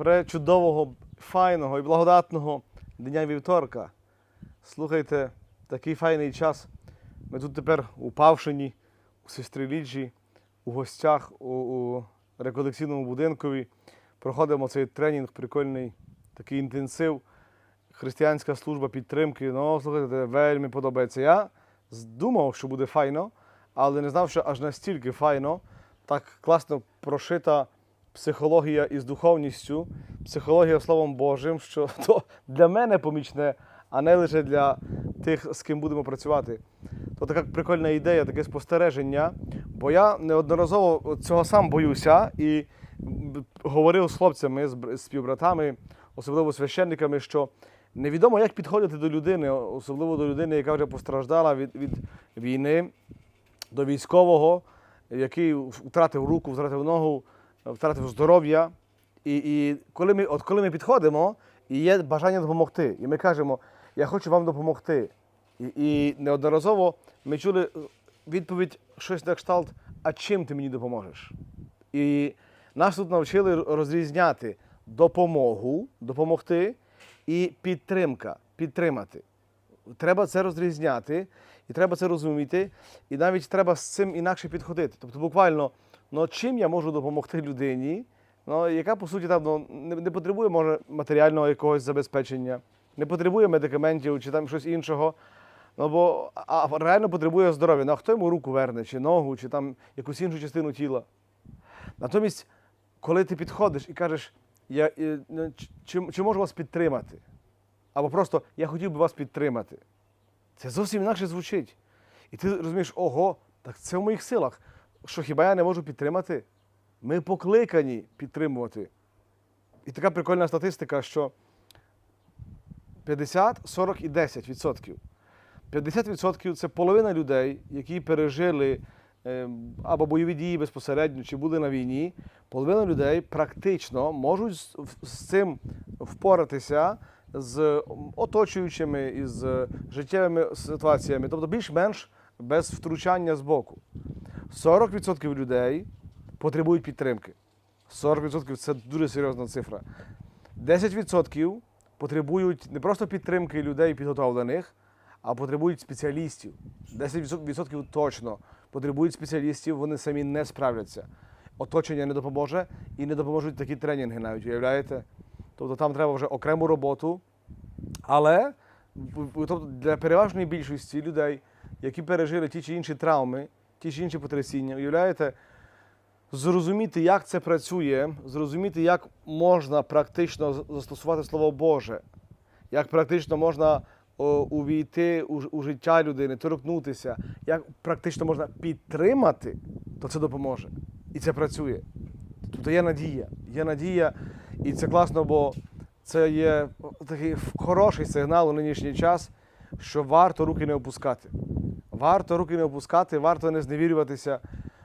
вже чудового, файного і благодатного дня вівторка. Слухайте, такий файний час. Ми тут тепер у Павшині, у сестрі Ліджі, у гостях у, у реколекційному будинкові. Проходимо цей тренінг, прикольний такий інтенсив, християнська служба підтримки. Ну, слухайте, вельми подобається. Я думав, що буде файно, але не знав, що аж настільки файно, так класно прошита психологія із духовністю, психологія Словом Божим, що то для мене помічне, а не лише для тих, з ким будемо працювати. То така прикольна ідея, таке спостереження. Бо я неодноразово цього сам боюся і говорив з хлопцями, з співбратами, особливо священниками, що невідомо, як підходити до людини, особливо до людини, яка вже постраждала від, від війни, до військового, який втратив руку, втратив ногу, втратив здоров'я. І, і коли ми, от коли ми підходимо, і є бажання допомогти, і ми кажемо, я хочу вам допомогти. І, і неодноразово ми чули е, відповідь щось на кшталт, а чим ти мені допоможеш? І нас тут навчили розрізняти допомогу, допомогти і підтримка, підтримати. Треба це розрізняти, і треба це розуміти, і навіть треба з цим інакше підходити. Тобто, буквально, ну, чим я можу допомогти людині, ну, яка по суті там ну, не, не потребує може матеріального якогось забезпечення, не потребує медикаментів чи там щось іншого. Ну бо а реально потребує здоров'я. Ну а хто йому руку верне, чи ногу, чи там якусь іншу частину тіла. Натомість, коли ти підходиш і кажеш, я, е, ну, чи, чи можу вас підтримати? Або просто я хотів би вас підтримати. Це зовсім інакше звучить. І ти розумієш, ого, так це в моїх силах. Що хіба я не можу підтримати? Ми покликані підтримувати. І така прикольна статистика, що 50, 40 і 10 відсотків. 50% це половина людей, які пережили е, або бойові дії безпосередньо, чи були на війні. Половина людей практично можуть з, цим впоратися з оточуючими із життєвими ситуаціями, тобто більш-менш без втручання з боку. 40% людей потребують підтримки. 40% це дуже серйозна цифра. 10% потребують не просто підтримки людей підготовлених, а потребують спеціалістів. 10% точно потребують спеціалістів, вони самі не справляться. Оточення не допоможе і не допоможуть такі тренінги навіть, уявляєте? Тобто там треба вже окрему роботу. Але тобто для переважної більшості людей, які пережили ті чи інші травми, ті чи інші потрясіння, уявляєте, зрозуміти, як це працює, зрозуміти, як можна практично застосувати Слово Боже, як практично можна увійти у, у життя людини, торкнутися, як практично можна підтримати, то це допоможе. І це працює. Тобто є надія. Є надія, і це класно, бо це є такий хороший сигнал у нинішній час, що варто руки не опускати. Варто руки не опускати, варто не зневірюватися.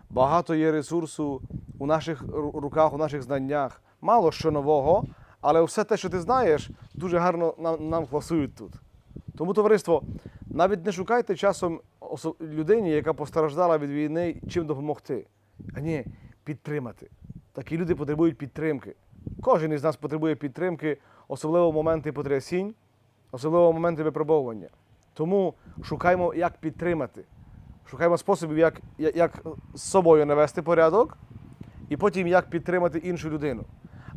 Багато є ресурсу у наших руках, у наших знаннях. Мало що нового, але все те, що ти знаєш, дуже гарно нам, нам класують тут. Тому, товариство, навіть не шукайте часом людині, яка постраждала від війни, чим допомогти. А ні, підтримати. Такі люди потребують підтримки. Кожен із нас потребує підтримки, особливо в моменти потрясінь, особливо в моменти випробовування. Тому шукаймо, як підтримати. Шукаємо способів, як, як з собою навести порядок, і потім як підтримати іншу людину.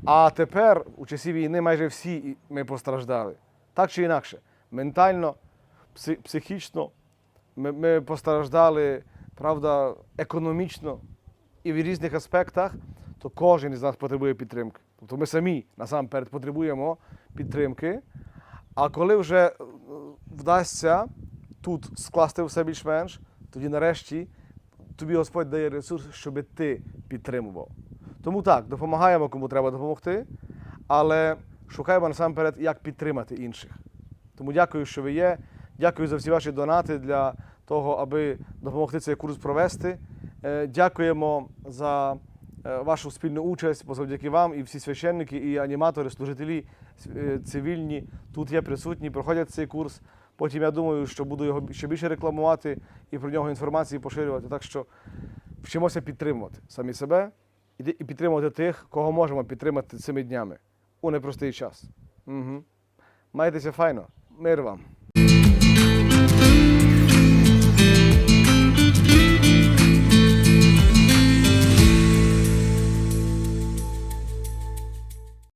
А тепер, у часі війни, майже всі ми постраждали. Так чи інакше, ментально, психічно, ми, ми постраждали, правда, економічно і в різних аспектах, то кожен із нас потребує підтримки. Тобто ми самі насамперед потребуємо підтримки. А коли вже е, вдасться тут скласти все більш-менш, тоді нарешті тобі Господь дає ресурс, щоб ти підтримував. Тому так, допомагаємо, кому треба допомогти, але шукаємо насамперед, як підтримати інших. Тому дякую, що ви є. Дякую за всі ваші донати для того, аби допомогти цей курс провести. Е, Дякуємо за вашу спільну участь, бо завдяки вам і всі священники, і аніматори, служителі е, цивільні тут є присутні, проходять цей курс. Потім я думаю, що буду його ще більше рекламувати і про нього інформації поширювати. Так що вчимося підтримувати самі себе і підтримувати тих, кого можемо підтримати цими днями. у непростий час. Угу. Майтеся файно. Мир вам.